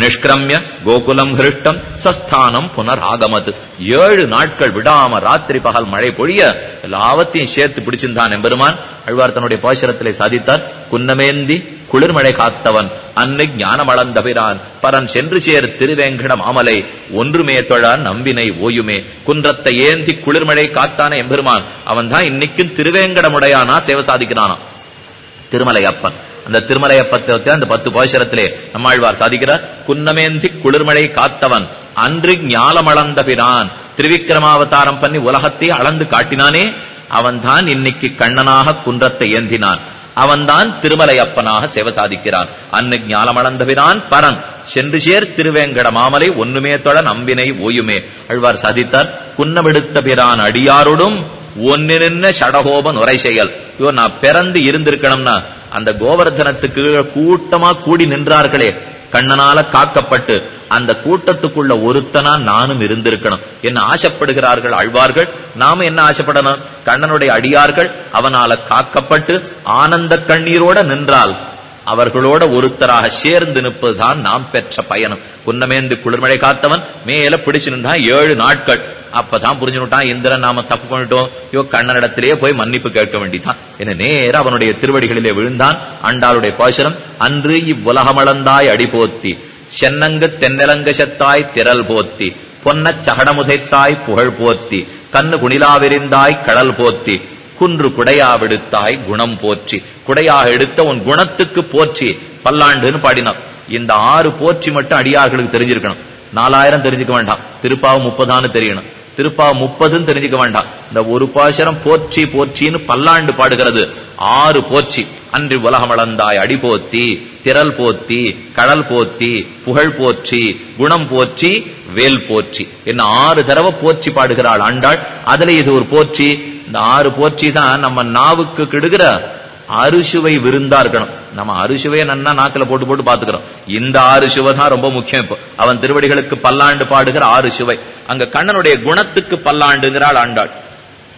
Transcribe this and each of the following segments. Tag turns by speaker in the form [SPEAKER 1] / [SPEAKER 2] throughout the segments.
[SPEAKER 1] நிஷ்கிரமிய கோகுலம் ஹிருஷ்டம் சஸ்தானம் புனராகமத். ஏழு நாட்கள் விடாம ராத்திரி பகல் மழை பொழிய எல்லாவத்தையும் சேர்த்து பிடிச்சிருந்தான் எம்பெருமான். அழ்வார் தன்னுடைய பாசுரத்திலே சாதித்தார் குன்னமேந்தி குளிர்மழை காத்தவன் அன்னை ஞானமளந்தபிரான் பரன் சென்று சேர் திருவேங்கட மாமலை ஒன்றுமே தொழான் நம்பினை ஓயுமே. குன்றத்தை ஏந்தி குளிர்மழை காத்தான எம்பெருமான் அவன் தான் இன்னைக்கும் திருவேங்கடமுடையானா சேவை சாதிக்கிறானா திருமலை அப்பன் அந்த திருமலை அந்த பத்து பாசுரத்திலே நம்மாழ்வார் சாதிக்கிறார். குன்னமேந்தி குளிர்மழை காத்தவன் அன்று ஞாலமளந்த பிரான் திருவிக்கிரமாவதாரம் பண்ணி உலகத்தை அளந்து காட்டினானே அவன்தான் இன்னைக்கு கண்ணனாக குன்றத்தை ஏந்தினான். அவன்தான் திருமலையப்பனாக சேவை சாதிக்கிறான். அன்னு ஞாலமளந்தபிரான் பரன் சென்று சேர் திருவேங்கட மாமலை ஒண்ணுமே தொழ நம்பினை ஓயுமே. அழ்வார் சாதித்தார் குன்னமெடுத்த பிரான் அடியாரோடும் ஒன்னு நின்ன சடகோபன் உரை செயல் இவன் நான் பிறந்து இருந்திருக்கணும்னா அந்த கோவர்தனத்துக்கு கூட்டமா கூடி நின்றார்களே. கண்ணனால காக்கப்பட்டு அந்த கூட்டத்துக்குள்ள ஒருத்தனா நானும் இருந்திருக்கணும். என்ன ஆசைப்படுகிறார்கள் ஆழ்வார்கள்? நாம என்ன ஆசைப்படணும்? கண்ணனுடைய அடியார்கள் அவனால காக்கப்பட்டு ஆனந்த கண்ணீரோட நின்றால் அவர்களோட ஒருத்தராக சேர்ந்து நிற்பதுதான் நாம் பெற்ற பயணம். குன்னமேந்து குளிர்மழை காத்தவன் மேல பிடிச்சு நின்றான் ஏழு நாட்கள். அப்பதான் புரிஞ்சுட்டான் இந்திரன் நாம தப்பு பண்ணிட்டோம். ஐயோ கண்ணனிடத்திலேயே போய் மன்னிப்பு கேட்க வேண்டிதான். என நேர அவனுடைய திருவடிகளிலே விழுந்தான். அண்டாளுடைய பாசுரம் அன்று இவ்வுலகமளந்தாய் அடிபோத்தி சென்னங்கு தென்னலங்கசத்தாய் திரள் போத்தி. பொன்னச் சகடமுதைத்தாய் புகழ் போத்தி. கண்ணு குணிலாவிரிந்தாய் கடல் போத்தி. குன்று குடையா விடுத்தாய் குணம் போற்றி. குடையாக எடுத்த உன் குணத்துக்கு போற்றி. பல்லாண்டுன்னு பாடினான். இந்த ஆறு போற்றி மட்டும் அடியார்களுக்கு தெரிஞ்சிருக்கணும். நாலாயிரம் தெரிஞ்சுக்க வேண்டாம். திருப்பாவும் முப்பதான்னு தெரியணும். திருப்பா முப்பதுன்னு தெரிஞ்சுக்க வேண்டாம். இந்த ஒரு பாசரம் போற்றி போற்றின்னு பல்லாண்டு பாடுகிறது. ஆறு போற்றி. அன்று உலகமளந்தாய் அடி போத்தி திரள் போத்தி கடல் போத்தி புகழ் போற்றி குணம் போற்றி வேல் போற்றி. என்ன ஆறு தடவை போற்றி பாடுகிறாள் ஆண்டாள். அதுல இது ஒரு போற்றி. இந்த ஆறு போற்றி தான் நம்ம நாவுக்கு கெடுகிற அறுசுவை விருந்தா இருக்கணும். நம்ம அறுசுவையை நன்னா நாக்கில் போட்டு போட்டு பாத்துக்கிறோம் இந்த ஆறு சுவை தான் ரொம்ப முக்கியம் இப்போ. அவன் திருவடிகளுக்கு பல்லாண்டு பாடுகிற ஆறு சுவை அங்க கண்ணனுடைய குணத்துக்கு பல்லாண்டுங்கிறாள் ஆண்டாள்.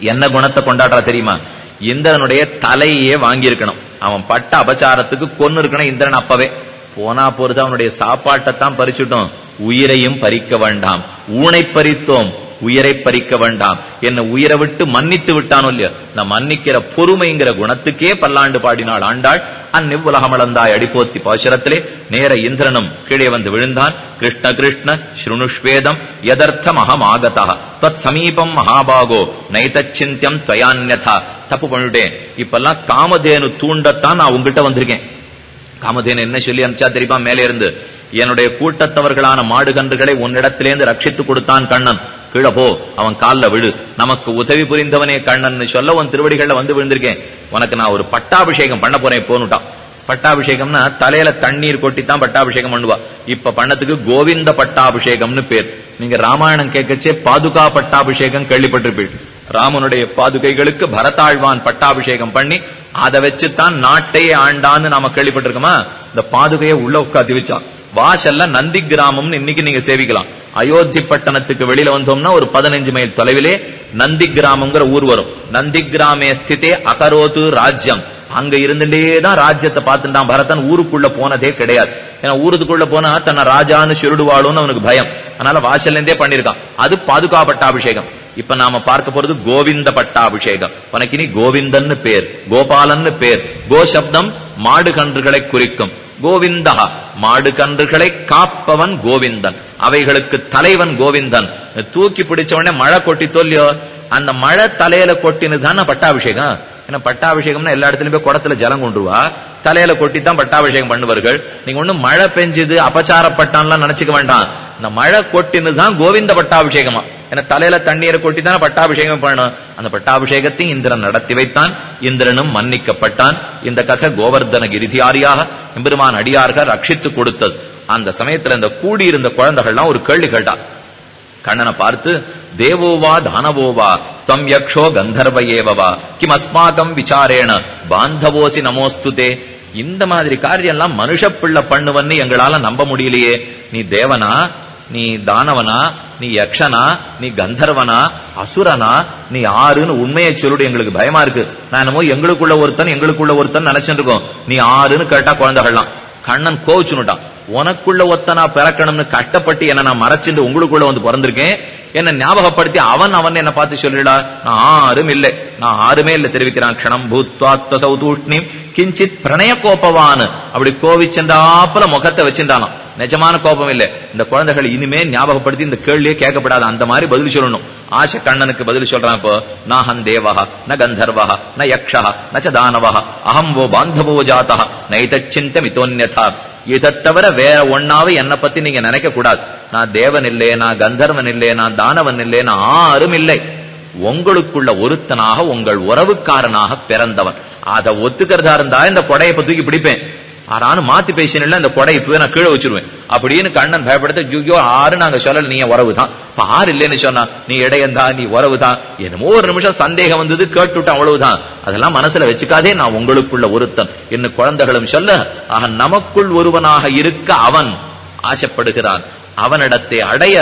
[SPEAKER 1] என்ன குணத்தை கொண்டாடுறா தெரியுமா? இந்திரனுடைய தலையே வாங்கியிருக்கணும். அவன் பட்ட அபச்சாரத்துக்கு கொன்னு இருக்கணும் இந்திரன் அப்பவே. போனா பொறுத்து அவனுடைய சாப்பாட்டைத்தான் பறிச்சுட்டோம். உயிரையும் பறிக்க வேண்டாம். ஊனை பறித்தோம். உயிரை பறிக்க வேண்டாம். என்ன உயிரை விட்டு மன்னித்து விட்டானோ இல்லையோ? நான் மன்னிக்கிற பொறுமைங்கிற குணத்துக்கே பல்லாண்டு பாடினாள் ஆண்டாள். அந்நிவ்வுலகமளந்தாய் அடிப்போத்தி பாசுரத்திலே நேர இந்திரனும் கீழே வந்து விழுந்தான். கிருஷ்ண கிருஷ்ண ஸ்ருணுஷ்வேதம் எதர்த்தம் அகம் ஆகதா. தத் சமீபம் மகாபாகோ நைதச்சிந்தியம் துவயான்யதா. தப்பு பண்ணிட்டேன். இப்பெல்லாம் காமதேனு தூண்டத்தான் நான் உங்ககிட்ட வந்திருக்கேன். காமதேனு என்ன சொல்லி அனுப்பிச்சா தெரியுமா? மேலே இருந்து என்னுடைய கூட்டத்தவர்களான மாடு கன்றுகளை உன்னிடத்திலேருந்து ரட்சித்து கொடுத்தான் கண்ணன். கீழே போ அவன் கால்ல விழு. நமக்கு உதவி புரிந்தவனே கண்ணன் சொல்ல உன் திருவடிகள்ல வந்து விழுந்திருக்கேன். உனக்கு நான் ஒரு பட்டாபிஷேகம் பண்ண போறேன் போனுட்டான் பட்டாபிஷேகம்னா தலையில தண்ணீர் கொட்டித்தான் பட்டாபிஷேகம் பண்ணுவா. இப்ப பண்ணதுக்கு கோவிந்த பட்டாபிஷேகம்னு பேர். நீங்க ராமாயணம் கேட்கச்சே பாதுகா பட்டாபிஷேகம் கேள்விப்பட்டிருப்பீர்கள் ராமனுடைய பாதுகைகளுக்கு பரதாழ்வான் பட்டாபிஷேகம் பண்ணி அதை வச்சுத்தான் நாட்டையே ஆண்டான்னு நாம கேள்விப்பட்டிருக்கோமா? இந்த பாதுகையை உள்ள உட்காந்து வச்சான். வாசல்ல நந்தி கிராமம்னு இன்னைக்கு நீங்க சேவிக்கலாம். அயோத்தி பட்டணத்துக்கு வெளியில வந்தோம்னா ஒரு பதினஞ்சு மைல் தொலைவிலே நந்தி கிராமம்ங்கிற ஊர் வரும். நந்தி கிராமே ஸ்திதே அகரோது ராஜ்யம். அங்க இருந்துட்டே தான் ராஜ்யத்தை பார்த்துட்டான் பரதன் ஊருக்குள்ள போனதே கிடையாது. ஏன்னா ஊருக்குள்ள போனா தன்னை ராஜான்னு சுருடுவாளுன்னு அவனுக்கு பயம். அதனால வாசல்ல இருந்தே பண்ணிருக்கான் அது பாதுகா பட்டாபிஷேகம். இப்ப நாம பார்க்க போறது கோவிந்த பட்டாபிஷேகம். உனக்கு இனி கோவிந்தன்னு பேர் கோபாலன்னு பேர். கோ சப்தம் மாடு கன்றுகளை குறிக்கும். கோவிந்தா மாடு கன்றுகளை காப்பவன் கோவிந்தன். அவைகளுக்கு தலைவன் கோவிந்தன். தூக்கி பிடிச்ச உடனே மழை கொட்டி தோல்லியோ அந்த மழை தலையில கொட்டினு பட்டாபிஷேகம்? ஏன்னா பட்டாபிஷேகம்னா எல்லா இடத்துலயும் போய் குடத்துல ஜலம் கொண்டுருவா. தலையில கொட்டி தான் பட்டாபிஷேகம் பண்ணுவார்கள். நீங்க ஒண்ணு மழை பெஞ்சது அபச்சாரப்பட்டான்லாம் நினைச்சுக்க வேண்டாம். இந்த மழை கொட்டினு தான் கோவிந்த பட்டாபிஷேகமா? ஏன்னா தலையில தண்ணீரை கொட்டி தானே பட்டாபிஷேகம் பண்ணணும். அந்த பட்டாபிஷேகத்தை இந்திரன் நடத்தி வைத்தான். இந்திரனும் மன்னிக்கப்பட்டான். இந்த கதை கோவர்தன கிரிதியாரியாக எம்பெருமான் அடியார்கள் ரட்சித்து கொடுத்தது. அந்த சமயத்துல இந்த கூடியிருந்த குழந்தைகள்லாம் ஒரு கேள்வி கேட்டா. கண்ணனை பார்த்து தேவோவா தானவோவா? தம் யக்ஷோ கந்தர்வ ஏவவா கிம் அஸ்மாகம் விசாரேண? பாந்தவோசி நமோஸ்துதே? இந்த மாதிரி காரியம் மனுஷ பிள்ளை பண்ணுவன்னு எங்களால நம்ப முடியலையே. நீ தேவனா? நீ தானவனா நீ யக்ஷனா நீ கந்தர்வனா அசுரனா நீ ஆறுன்னு உண்மையை சொல்லிடு எங்களுக்கு பயமா இருக்கு. நான் என்னமோ எங்களுக்குள்ள ஒருத்தன் எங்களுக்குள்ள ஒருத்தன் நினைச்சிட்டு இருக்கோம். நீ ஆறுன்னு கேட்டா குழந்தைகள்லாம் கண்ணன் கோவிச்சுனுட்டான் உனக்குள்ள ஒத்தனா பிறக்கணும்னு கட்டப்பட்டு என்ன நான் மறைச்சிட்டு உங்களுக்குள்ள வந்து பிறந்திருக்கேன். என்ன ஞாபகப்படுத்தி அவன் அவன் என்ன பார்த்து சொல்லிடா நான் ஆறும் இல்லை. நான் ஆறுமே இல்லை தெரிவிக்கிறான். க்ஷணம் பூத்வாத்வ சௌதூஷ்ணி கிஞ்சித் பிரணய கோபவான் அப்படி கோவிச்சென்றாப்புல முகத்தை வச்சிருந்தானான் நிஜமான கோபம் இல்லை. இந்த குழந்தைகள் இனிமே ஞாபகப்படுத்தி இந்த கேள்வியே கேட்கப்படாது அந்த மாதிரி பதில் சொல்லணும். ஆசை கண்ணனுக்கு பதில் சொல்றான் இப்போ நாஹன் தேவஹ ந கந்தர்வஹ ந யக்ஷஹ நச்ச ச அகம் ஓ பாந்தவோ ஜாதஹ நைதச்சிந்த மிதோன்யதா இதை தவிர வேற ஒன்னாவே என்னை பத்தி நீங்க நினைக்க கூடாது. நான் தேவன் இல்லை நான் கந்தர்வன் இல்லை நான் தானவன் இல்லை நான் ஆறும் இல்லை. உங்களுக்குள்ள ஒருத்தனாக உங்கள் உறவுக்காரனாக பிறந்தவன். அதை ஒத்துக்கிறதா இருந்தா இந்த கொடையை தூக்கி பிடிப்பேன். ஆறானு மாத்தி பேசினில்ல இந்த கொடை இப்பவே நான் கீழே வச்சிருவேன். அப்படின்னு கண்ணன் பயப்படுத்த ஐயோ ஆறு நாங்க சொல்லல நீ உறவு தான் இப்ப ஆறு இல்லைன்னு சொன்னா நீ இடையந்தா நீ உறவு தான் என்னமோ ஒரு நிமிஷம் சந்தேகம் வந்தது கேட்டுவிட்டேன் அவ்வளவுதான். அதெல்லாம் மனசுல வச்சுக்காதே நான் உங்களுக்குள்ள ஒருத்தன். என்ன குழந்தைகளும் சொல்ல ஆக நமக்குள் ஒருவனாக இருக்க அவன் ஆசைப்படுகிறான். அவனிடத்தை அடைய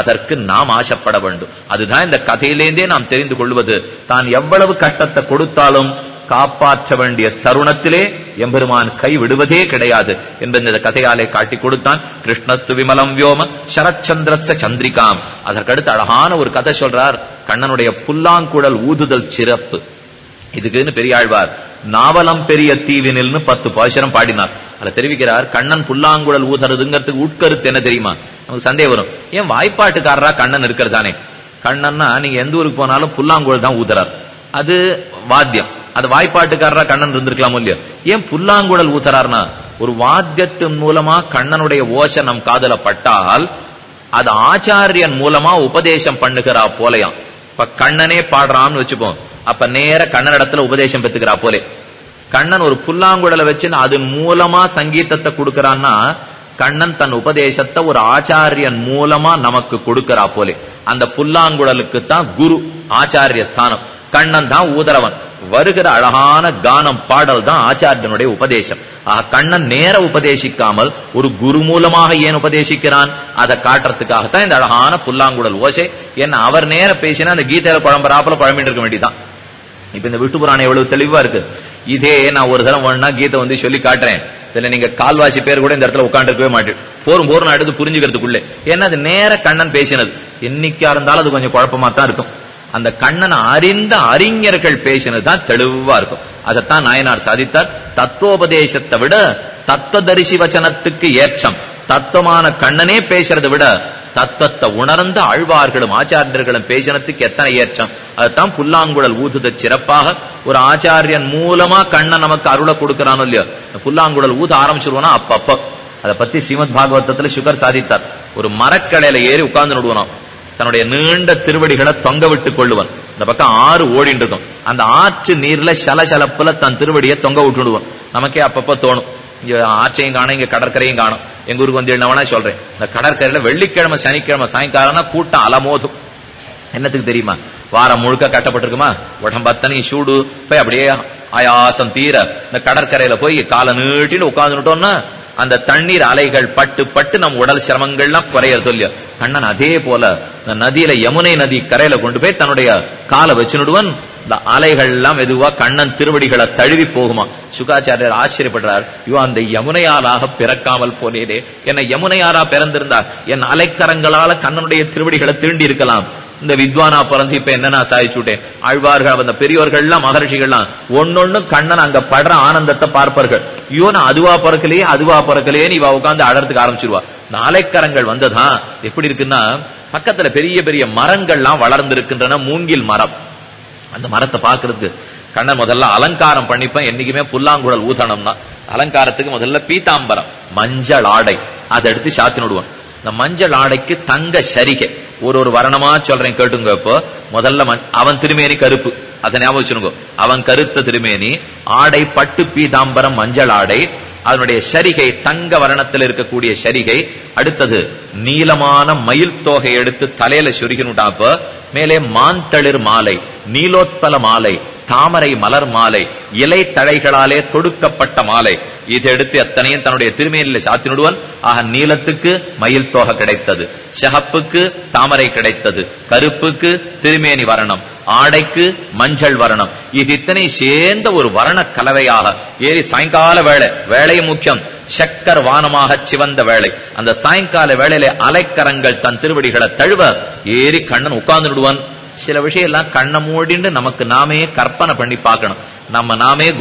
[SPEAKER 1] அதற்கு நாம் ஆசைப்பட வேண்டும். அதுதான் இந்த கதையிலேந்தே நாம் தெரிந்து கொள்வது. தான் எவ்வளவு கட்டத்தை கொடுத்தாலும் காப்பாற்ற வேண்டிய தருணத்திலே எம்பெருமான் கை விடுவதே கிடையாது என்று இந்த கதையாலே காட்டி கொடுத்தான். கிருஷ்ணஸ்து விமலம் வியோம சரச்சந்திரச சந்திரிகாம். அதற்கடுத்து அழகான ஒரு கதை சொல்றார். கண்ணனுடைய புல்லாங்குழல் ஊதுதல் சிறப்பு. இதுக்குன்னு பெரியாழ்வார் நாவலம் பெரிய தீவினில்னு பத்து பாசுரம் பாடினார். அதை தெரிவிக்கிறார் கண்ணன் புல்லாங்குழல் ஊதுறதுங்கிறதுக்கு உட்கருத்து என்ன தெரியுமா? நமக்கு சந்தேகம் வரும். ஏன் வாய்ப்பாட்டுக்காரரா கண்ணன் இருக்கிறதானே? கண்ணன்னா நீங்க எந்த ஊருக்கு போனாலும் புல்லாங்குழல் தான் ஊதுறார். அது வாத்தியம். அது வாய்ப்பாட்டுக்காரரா கண்ணன் இருந்திருக்கலாமோ இல்லையோ? ஏன் புல்லாங்குழல் ஊத்துறாருனா ஒரு வாத்தியத்தின் மூலமா கண்ணனுடைய ஓசை நம் காதல பட்டால் அது ஆச்சாரியன் மூலமா உபதேசம் பண்ணுகிறா போலையாம். இப்ப கண்ணனே பாடுறான்னு வச்சுப்போம். அப்ப நேர கண்ணனிடத்துல உபதேசம் பெற்றுக்கிறா போலே. கண்ணன் ஒரு புல்லாங்குழலை வச்சு அதன் மூலமா சங்கீதத்தை கொடுக்கறான்னா கண்ணன் தன் உபதேசத்தை ஒரு ஆச்சாரியன் மூலமா நமக்கு கொடுக்கிறா போலே. அந்த புல்லாங்குழலுக்கு தான் குரு ஆச்சாரிய ஸ்தானம். கண்ணன் தான் ஊதரவன் வருகிற அழகான கானம் பாடல் தான் ஆச்சாரியனுடைய உபதேசம். ஆக கண்ணன் நேர உபதேசிக்காமல் ஒரு குரு மூலமாக ஏன் உபதேசிக்கிறான்? அதை காட்டுறதுக்காகத்தான் இந்த அழகான புல்லாங்குடல் ஓசை. என்ன அவர் நேர பேசினா அந்த கீதையில குழம்புறாப்புல குழம்பிட்டு இருக்க வேண்டியதான் இப்ப இந்த விஷ்ணு புராணம் எவ்வளவு தெளிவா இருக்கு. இதே நான் ஒரு தரம் வேணும்னா கீதை வந்து சொல்லி காட்டுறேன். இதுல நீங்க கால்வாசி பேர் கூட இந்த இடத்துல உட்காந்துருக்கவே மாட்டேன் போரும் போரும் அடுத்து புரிஞ்சுக்கிறதுக்குள்ளே. ஏன்னா அது நேர கண்ணன் பேசினது. என்னைக்கா இருந்தாலும் அது கொஞ்சம் குழப்பமா தான் இருக்கும். அந்த கண்ணனை அறிந்த அறிஞர்கள் பேசினதுதான் தெளிவா இருக்கும். அதைத்தான் நாயனார் சாதித்தார். தத்துவோபதேசத்தை விட தத்துவதரிசி வச்சனத்துக்கு ஏற்றம். தத்துவமான கண்ணனே பேசுறதை விட தத்துவத்தை உணர்ந்த ஆழ்வார்களும் ஆச்சாரியர்களும் பேசினத்துக்கு எத்தனை ஏற்றம். அதுதான் புல்லாங்குழல் ஊதுத சிறப்பாக ஒரு ஆச்சாரியன் மூலமா கண்ணன் நமக்கு அருளை கொடுக்கிறானோ இல்லையோ புல்லாங்குழல் ஊத ஆரம்பிச்சிருவோம்னா அப்பப்போ. அதை பத்தி ஸ்ரீமத் பாகவதத்துல சுகர் சாதித்தார். ஒரு மரக்கடையில ஏறி உட்கார்ந்து நடுவனாம் தன்னுடைய நீண்ட திருவடிகளை தொங்க விட்டுக் கொள்ளுவன். இந்த பக்கம் ஆறு ஓடிட்டு இருக்கும். அந்த ஆற்று நீர்ல சலசலப்புல தன் திருவடியை தொங்க விட்டுடுவான். நமக்கே அப்பப்ப தோணும். இங்க ஆற்றையும் காணும் இங்க கடற்கரையும் காணும். எங்க ஊருக்கு வந்து என்னவனா சொல்றேன். இந்த கடற்கரையில வெள்ளிக்கிழமை சனிக்கிழமை சாயங்காலம்னா கூட்டம் அலமோதும். என்னத்துக்கு தெரியுமா? வாரம் முழுக்க கட்டப்பட்டிருக்குமா? உடம்பத்தனையும் சூடு. போய் அப்படியே ஆயாசம் தீர இந்த கடற்கரையில போய் காலை நீட்டின்னு உட்காந்துட்டோம்னா அந்த தண்ணீர் அலைகள் பட்டு பட்டு நம் உடல் சிரமங்கள்லாம் குறையறது இல்லையா? கண்ணன் அதே போல இந்த நதியில யமுனை நதி கரையில கொண்டு போய் தன்னுடைய காலை வச்சுனுடுவன். இந்த அலைகள் எல்லாம் மெதுவா கண்ணன் திருவடிகளை தழுவி போகுமா. சுகாச்சாரியர் ஆச்சரியப்படுறார். ஐயோ அந்த யமுனையாராக பிறக்காமல் போனேனே. என்ன யமுனையாரா பிறந்திருந்தார். என் அலைக்கரங்களால கண்ணனுடைய திருவடிகளை திருண்டி இருக்கலாம். இந்த வித்வானா பிறந்து இப்ப என்ன நான் சாதிச்சுட்டேன் ஆழ்வார்கள் அந்த பெரியவர்கள்லாம் மகர்ஷிகள்லாம் ஒன்னொன்னு கண்ணன் அங்க படுற ஆனந்தத்தை பார்ப்பார்கள். ஐயோ நான் அதுவா பிறக்கலையே அதுவா பிறக்கலையேன்னு இவ உட்காந்து அடர்த்துக்கு ஆரம்பிச்சிருவா. நாளைக்கரங்கள் அலைக்கரங்கள் வந்ததா? எப்படி இருக்குன்னா பக்கத்துல பெரிய பெரிய மரங்கள்லாம் வளர்ந்திருக்கின்றன மூங்கில் மரம். அந்த மரத்தை பாக்குறதுக்கு கண்ணன் முதல்ல அலங்காரம் பண்ணிப்பேன். என்னைக்குமே புல்லாங்குழல் ஊதனம்னா. அலங்காரத்துக்கு முதல்ல பீதாம்பரம் மஞ்சள் ஆடை. அதை எடுத்து சாத்தி விடுவான் இந்த மஞ்சள் ஆடைக்கு தங்க சரிகை. ஒரு ஒரு வர்ணமா சொல்றேன் கேட்டுங்க இப்போ. முதல்ல அவன் திருமேனி கருப்பு. அதை ஞாபகம் வச்சுருங்க அவன் கருத்த திருமேனி ஆடை பட்டு பீதாம்பரம் மஞ்சள் ஆடை அதனுடைய சரிகை தங்க வர்ணத்தில் இருக்கக்கூடிய சரிகை. அடுத்தது நீளமான மயில் தோகை எடுத்து தலையில சுருகினுட்டாப்ப மேலே மாந்தளிர் மாலை நீலோத்பல மாலை தாமரை மலர் மாலை இலை தழைகளாலே தொடுக்கப்பட்ட மாலை. இதை எடுத்து அத்தனையும் தன்னுடைய திருமேனில சாத்தினுடுவன். ஆக நீலத்துக்கு மயில் தோகை கிடைத்தது சிகப்புக்கு தாமரை கிடைத்தது கருப்புக்கு திருமேனி வரணம் ஆடைக்கு மஞ்சள் வர்ணம். இது இத்தனை சேர்ந்த ஒரு வர்ண கலவையாக ஏறி சாயங்கால வேலை வேலையை முக்கியம் சக்கர் வானமாக சிவந்த வேலை அந்த சாயங்கால வேலையில அலைக்கரங்கள் தன் திருவடிகளை தழுவ ஏறி கண்ணன் உட்கார்ந்து விடுவான் சில விஷயம் எல்லாம் கண்ணை மூடிண்டு நமக்கு நாமே கற்பனை பண்ணி பார்க்கணும். நம்ம நாமே